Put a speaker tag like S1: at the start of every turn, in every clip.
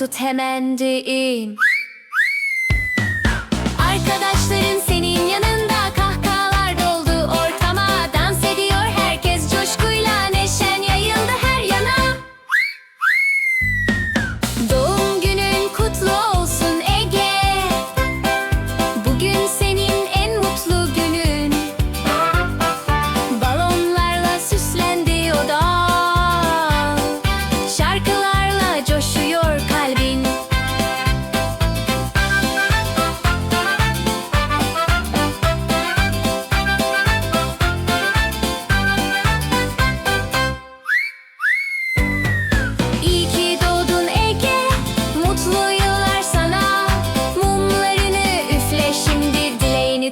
S1: tut hemen deyin.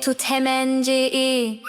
S1: 두 테맨지.